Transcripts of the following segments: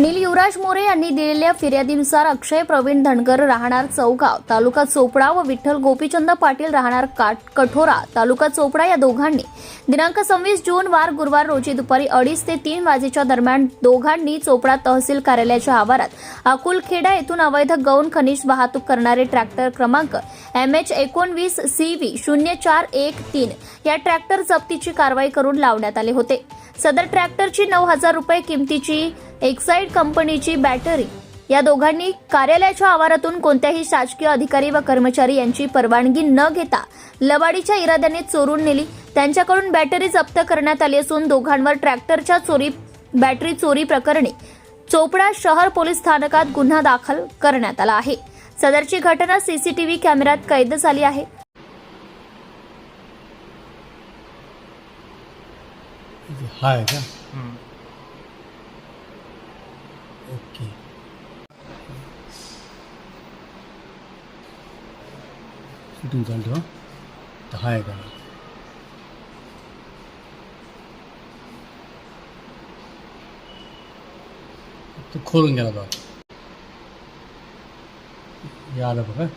अनिल युवराज मोरे यांनी दिलेल्या फिर्यादीनुसार अक्षय प्रवीण धनगर राहणार चौगाव तालुका चोपडा व विठ्ठल गोपीचंद पाटील राहणार काट कठोरा तालुका चोपडा या दोघांनी. दिनांक सव्वीस जून वार गुरुवार रोजी दुपारी अडीच ते तीन वाजेच्या दरम्यान दोघांनी चोपडा तहसील कार्यालयाच्या आवारात अकुलखेडा येथून अवैध गौण खनिज वाहतूक करणारे ट्रॅक्टर क्रमांक एम एच एकोणवीस सी व्ही शून्य चार एक तीन या ट्रॅक्टर जप्तीची कारवाई करून लावण्यात आले होते. सदर ट्रॅक्टरची नऊ हजार रुपये किमतीची एक्साईड कंपनीची बॅटरी. या दोघांनी कार्यालयाच्या आवारातून कोणत्याही शासकीय अधिकारी व कर्मचारी यांची परवानगी न घेता लबाडीच्या इराद्याने चोरून नेली. त्यांच्याकडून बॅटरी जप्त करण्यात आली असून दोघांवर ट्रॅक्टरच्या चोरी बॅटरी चोरी प्रकरणी चोपडा शहर पोलीस स्थानकात गुन्हा दाखल करण्यात आला आहे. सदरची घटना सीसीटीव्ही कॅमेऱ्यात कैद झाली आहे. हा आहे का ओके शूटिंग चालू ठेवा तर हा आहे का तो खोलून गेला तो हे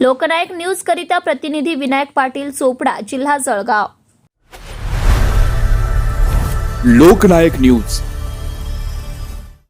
लोकनायक न्यूज करिता प्रतिनिधी विनायक पाटील चोपडा जिल्हा जळगाव. लोकनायक न्यूज.